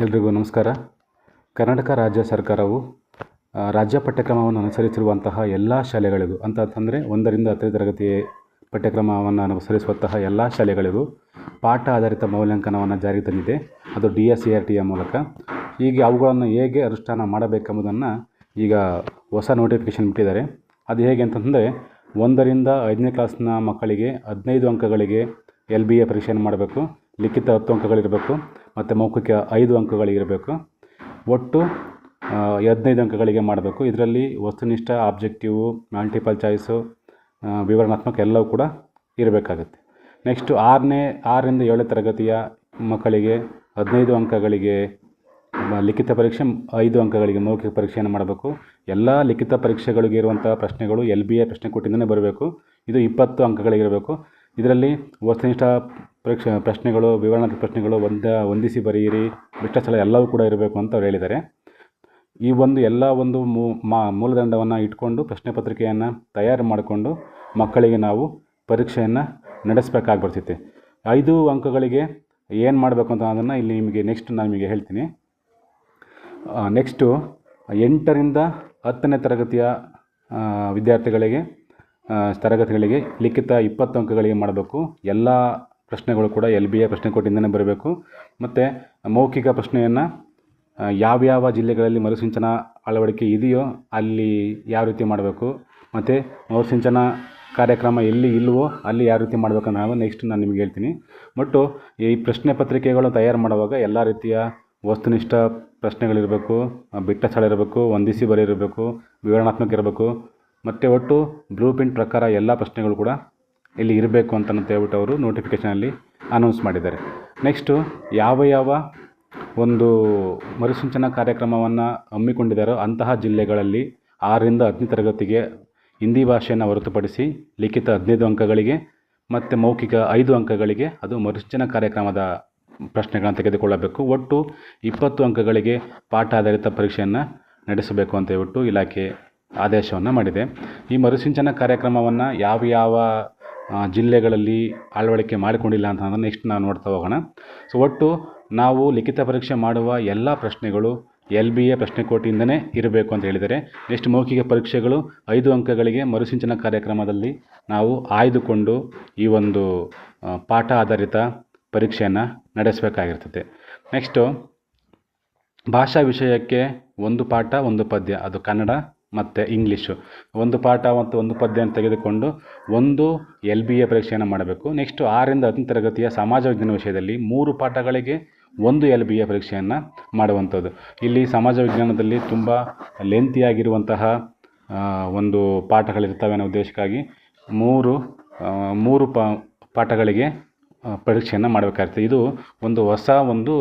ಎಲ್ರಿಗೂ ನಮಸ್ಕಾರ. ಕರ್ನಾಟಕ ರಾಜ್ಯ ಸರ್ಕಾರವು ರಾಜ್ಯ ಪಠ್ಯಕ್ರಮವನ್ನು ಅನುಸರಿಸಿರುವಂತಹ ಎಲ್ಲ ಶಾಲೆಗಳಿಗೂ, ಅಂತ ಅಂತಂದರೆ ಒಂದರಿಂದ ಹತ್ತನೇ ತರಗತಿ ಪಠ್ಯಕ್ರಮವನ್ನು ಅನುಸರಿಸುವಂತಹ ಎಲ್ಲ ಶಾಲೆಗಳಿಗೂ ಪಾಠ ಆಧಾರಿತ ಮೌಲ್ಯಾಂಕನವನ್ನು ಜಾರಿಗೆ ತಂದಿದೆ. ಅದು ಡಿ ಎಸ್ ಸಿ ಆರ್ ಟಿಯ ಮೂಲಕ. ಹೀಗೆ ಅವುಗಳನ್ನು ಹೇಗೆ ಅನುಷ್ಠಾನ ಮಾಡಬೇಕೆಂಬುದನ್ನು ಈಗ ಹೊಸ ನೋಟಿಫಿಕೇಷನ್ ಬಿಟ್ಟಿದ್ದಾರೆ. ಅದು ಹೇಗೆ ಅಂತಂದರೆ, ಒಂದರಿಂದ ಐದನೇ ಕ್ಲಾಸ್ನ ಮಕ್ಕಳಿಗೆ ಹದಿನೈದು ಅಂಕಗಳಿಗೆ ಎಲ್ ಬಿ ಎ ಪರೀಕ್ಷೆಯನ್ನು ಮಾಡಬೇಕು, ಲಿಖಿತ ಹತ್ತು ಅಂಕಗಳಿರಬೇಕು. ಮತ್ತು ಮೌಖಿಕ ಐದು ಅಂಕಗಳಿರಬೇಕು ಒಟ್ಟು ಹದಿನೈದು ಅಂಕಗಳಿಗೆ ಮಾಡಬೇಕು. ಇದರಲ್ಲಿ ವಸ್ತುನಿಷ್ಠ, ಆಬ್ಜೆಕ್ಟಿವು ಮಲ್ಟಿಪಲ್ ಚಾಯ್ಸು ವಿವರಣಾತ್ಮಕ ಎಲ್ಲವೂ ಕೂಡ ಇರಬೇಕಾಗುತ್ತೆ. ನೆಕ್ಸ್ಟು ಆರನೇ, ಆರರಿಂದ ಏಳನೇ ತರಗತಿಯ ಮಕ್ಕಳಿಗೆ ಹದಿನೈದು ಅಂಕಗಳಿಗೆ ಲಿಖಿತ ಪರೀಕ್ಷೆ, ಐದು ಅಂಕಗಳಿಗೆ ಮೌಖಿಕ ಪರೀಕ್ಷೆಯನ್ನು ಮಾಡಬೇಕು. ಎಲ್ಲ ಲಿಖಿತ ಪರೀಕ್ಷೆಗಳಿಗೆ ಇರುವಂಥ ಪ್ರಶ್ನೆಗಳು ಎಲ್ ಬಿ ಎ ಪ್ರಶ್ನೆ ಕೊಟ್ಟಿಂದನೇ ಬರಬೇಕು. ಇದು ಇಪ್ಪತ್ತು ಅಂಕಗಳಿಗಿರಬೇಕು. ಇದರಲ್ಲಿ ವಸ್ತುನಿಷ್ಠ ಪರೀಕ್ಷೆ, ಪ್ರಶ್ನೆಗಳು, ವಿವರಣಾತ್ಮಕ ಪ್ರಶ್ನೆಗಳು ಒಂದ, ಹೊಂದಿಸಿ ಬರೆಯಿರಿ. ಭ್ರಷ್ಟಾಚಾರ ಎಲ್ಲವೂ ಕೂಡ ಇರಬೇಕು ಅಂತ ಅವ್ರು ಹೇಳಿದ್ದಾರೆ. ಈ ಒಂದು ಎಲ್ಲ ಒಂದು ಮೂಲದಂಡವನ್ನು ಇಟ್ಕೊಂಡು ಪ್ರಶ್ನೆ ಪತ್ರಿಕೆಯನ್ನು ತಯಾರು ಮಾಡಿಕೊಂಡು ಮಕ್ಕಳಿಗೆ ನಾವು ಪರೀಕ್ಷೆಯನ್ನು ನಡೆಸಬೇಕಾಗಿ ಬರ್ತೈತೆ ಐದು ಅಂಕಗಳಿಗೆ ಏನು ಮಾಡಬೇಕು ಅಂತ ಅದನ್ನು ಇಲ್ಲಿ ನಿಮಗೆ ನೆಕ್ಸ್ಟ್ ನಾನು ನಿಮಗೆ ಹೇಳ್ತೀನಿ. ನೆಕ್ಸ್ಟು ಎಂಟರಿಂದ ಹತ್ತನೇ ತರಗತಿಯ ವಿದ್ಯಾರ್ಥಿಗಳಿಗೆ ತರಗತಿಗಳಿಗೆ ಲಿಖಿತ ಇಪ್ಪತ್ತು ಅಂಕಗಳಿಗೆ ಮಾಡಬೇಕು. ಎಲ್ಲ ಪ್ರಶ್ನೆಗಳು ಕೂಡ ಎಲ್ ಬಿ ಎ ಪ್ರಶ್ನೆ ಕೋಟಿಂದಲೇ ಬರಬೇಕು. ಮತ್ತು ಮೌಖಿಕ ಪ್ರಶ್ನೆಯನ್ನು ಯಾವ್ಯಾವ ಜಿಲ್ಲೆಗಳಲ್ಲಿ ಮರುಸಿಂಚನ ಅಳವಡಿಕೆ ಇದೆಯೋ ಅಲ್ಲಿ ಯಾವ ರೀತಿ ಮಾಡಬೇಕು. ಮತ್ತು ಮರುಸಿಂಚನ ಕಾರ್ಯಕ್ರಮ ಎಲ್ಲಿ ಇಲ್ವೋ ಅಲ್ಲಿ ಯಾವ ರೀತಿ ಮಾಡಬೇಕಂತ ನಾವು ನೆಕ್ಸ್ಟ್ ನಾನು ನಿಮಗೆ ಹೇಳ್ತೀನಿ. ಬಟ್ಟು ಈ ಪ್ರಶ್ನೆ ಪತ್ರಿಕೆಗಳು ತಯಾರು ಮಾಡುವಾಗ ಎಲ್ಲ ರೀತಿಯ ವಸ್ತುನಿಷ್ಠ ಪ್ರಶ್ನೆಗಳಿರಬೇಕು ಬಿಟ್ಟ ಸ್ಥಳ ಇರಬೇಕು ಹೊಂದಿಸಿ ಬರೆಯಿರಬೇಕು ವಿವರಣಾತ್ಮಕ ಇರಬೇಕು ಮತ್ತು ಒಟ್ಟು ಬ್ಲೂ ಪ್ರಿಂಟ್ ಪ್ರಕಾರ ಎಲ್ಲ ಪ್ರಶ್ನೆಗಳು ಕೂಡ ಇಲ್ಲಿ ಇರಬೇಕು ಅಂತ ಹೇಳ್ಬಿಟ್ಟು ಅವರು ನೋಟಿಫಿಕೇಷನಲ್ಲಿ ಅನೌನ್ಸ್ ಮಾಡಿದ್ದಾರೆ. ನೆಕ್ಸ್ಟು ಯಾವ ಯಾವ ಒಂದು ಮರುಸೂಚನಾ ಕಾರ್ಯಕ್ರಮವನ್ನು ಹಮ್ಮಿಕೊಂಡಿದ್ದಾರೋ ಅಂತಹ ಜಿಲ್ಲೆಗಳಲ್ಲಿ ಆರರಿಂದ ಹತ್ತನೇ ತರಗತಿಗೆ ಹಿಂದಿ ಭಾಷೆಯನ್ನು ಹೊರತುಪಡಿಸಿ ಲಿಖಿತ ಹದಿನೈದು ಅಂಕಗಳಿಗೆ ಮತ್ತು ಮೌಖಿಕ ಐದು ಅಂಕಗಳಿಗೆ ಅದು ಮರುಸೂಚನಾ ಕಾರ್ಯಕ್ರಮದ ಪ್ರಶ್ನೆಗಳನ್ನು ತೆಗೆದುಕೊಳ್ಳಬೇಕು. ಒಟ್ಟು ಇಪ್ಪತ್ತು ಅಂಕಗಳಿಗೆ ಪಾಠ ಆಧಾರಿತ ಪರೀಕ್ಷೆಯನ್ನು ನಡೆಸಬೇಕು ಅಂತ ಹೇಳ್ಬಿಟ್ಟು ಇಲಾಖೆ ಆದೇಶವನ್ನು ಮಾಡಿದೆ. ಈ ಮರುಸಿಂಚನ ಕಾರ್ಯಕ್ರಮವನ್ನು ಯಾವ ಯಾವ ಜಿಲ್ಲೆಗಳಲ್ಲಿ ಅಳವಡಿಕೆ ಮಾಡಿಕೊಂಡಿಲ್ಲ ಅಂತ ನೆಕ್ಸ್ಟ್ ನಾವು ನೋಡ್ತಾ ಹೋಗೋಣ. ಸೊ ಒಟ್ಟು ನಾವು ಲಿಖಿತ ಪರೀಕ್ಷೆ ಮಾಡುವ ಎಲ್ಲ ಪ್ರಶ್ನೆಗಳು ಎಲ್ ಬಿ ಎ ಪ್ರಶ್ನೆ ಕೋಟಿಯಿಂದನೇ ಇರಬೇಕು ಅಂತ ಹೇಳಿದರೆ ನೆಕ್ಸ್ಟ್ ಮೌಖಿಕ ಪರೀಕ್ಷೆಗಳು ಐದು ಅಂಕಗಳಿಗೆ ಮರುಸಿಂಚನ ಕಾರ್ಯಕ್ರಮದಲ್ಲಿ ನಾವು ಆಯ್ದುಕೊಂಡು ಈ ಒಂದು ಪಾಠ ಆಧಾರಿತ ಪರೀಕ್ಷೆಯನ್ನು ನಡೆಸಬೇಕಾಗಿರ್ತದೆ. ನೆಕ್ಸ್ಟು ಭಾಷಾ ವಿಷಯಕ್ಕೆ ಒಂದು ಪಾಠ, ಒಂದು ಪದ್ಯ, ಅದು ಕನ್ನಡ. ಮತ್ತು ಇಂಗ್ಲೀಷು ಒಂದು ಪಾಠ ಮತ್ತು ಒಂದು ಪದ್ಯವನ್ನು ತೆಗೆದುಕೊಂಡು ಒಂದು ಎಲ್ ಬಿ ಎ ಪರೀಕ್ಷೆಯನ್ನು ಮಾಡಬೇಕು. ನೆಕ್ಸ್ಟು ಆರರಿಂದ ಹತ್ತನೇ ತರಗತಿಯ ಸಮಾಜ ವಿಜ್ಞಾನ ವಿಷಯದಲ್ಲಿ ಮೂರು ಪಾಠಗಳಿಗೆ ಒಂದು ಎಲ್ ಬಿ ಎ ಪರೀಕ್ಷೆಯನ್ನು ಮಾಡುವಂಥದ್ದು. ಇಲ್ಲಿ ಸಮಾಜ ವಿಜ್ಞಾನದಲ್ಲಿ ತುಂಬ ಲೆಂತಿಯಾಗಿರುವಂತಹ ಒಂದು ಪಾಠಗಳಿರ್ತವೆ ಅನ್ನೋ ಉದ್ದೇಶಕ್ಕಾಗಿ ಮೂರು ಮೂರು ಪಾಠಗಳಿಗೆ ಪರೀಕ್ಷೆಯನ್ನು ಮಾಡಬೇಕಾಗ್ತದೆ ಇದು ಒಂದು ಹೊಸ ಒಂದು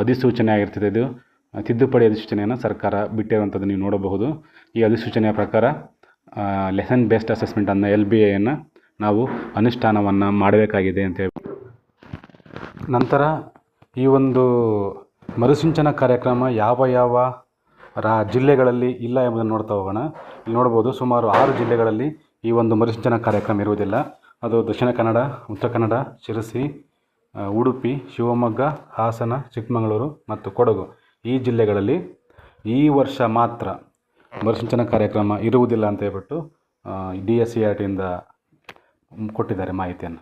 ಅಧಿಸೂಚನೆ ಆಗಿರ್ತದೆ. ಇದು ತಿದ್ದುಪಡಿ ಅಧಿಸೂಚನೆಯನ್ನು ಸರ್ಕಾರ ಬಿಟ್ಟಿರುವಂಥದ್ದು ನೀವು ನೋಡಬಹುದು. ಈ ಅಧಿಸೂಚನೆಯ ಪ್ರಕಾರ ಲೆಸನ್ ಬೇಸ್ಡ್ ಅಸೆಸ್ಮೆಂಟ್ ಅನ್ನೋ ಎಲ್ ಬಿ ಎಯನ್ನು ನಾವು ಅನುಷ್ಠಾನವನ್ನು ಮಾಡಬೇಕಾಗಿದೆ ಅಂತ ಹೇಳಿ ನಂತರ ಈ ಒಂದು ಮರುಸಿಂಚನ ಕಾರ್ಯಕ್ರಮ ಯಾವ ಯಾವ ರಾ, ಜಿಲ್ಲೆಗಳಲ್ಲಿ ಇಲ್ಲ ಎಂಬುದನ್ನು ನೋಡ್ತಾ ಹೋಗೋಣ. ಇಲ್ಲಿ ನೋಡ್ಬೋದು, ಸುಮಾರು ಆರು ಜಿಲ್ಲೆಗಳಲ್ಲಿ ಈ ಒಂದು ಮರುಸಿಂಚನ ಕಾರ್ಯಕ್ರಮ ಇರುವುದಿಲ್ಲ. ಅದು ದಕ್ಷಿಣ ಕನ್ನಡ, ಉತ್ತರ ಕನ್ನಡ, ಶಿರಸಿ ಉಡುಪಿ, ಶಿವಮೊಗ್ಗ, ಹಾಸನ, ಚಿಕ್ಕಮಗಳೂರು ಮತ್ತು ಕೊಡಗು. ಈ ಜಿಲ್ಲೆಗಳಲ್ಲಿ ಈ ವರ್ಷ ಮಾತ್ರ ಮರುಸಿಂಚನ ಕಾರ್ಯಕ್ರಮ ಇರುವುದಿಲ್ಲ ಅಂತ ಹೇಳ್ಬಿಟ್ಟು ಡಿ ಎಸ್ ಸಿ ಆರ್ ಟಿಯಿಂದ ಕೊಟ್ಟಿದ್ದಾರೆ ಮಾಹಿತಿಯನ್ನು.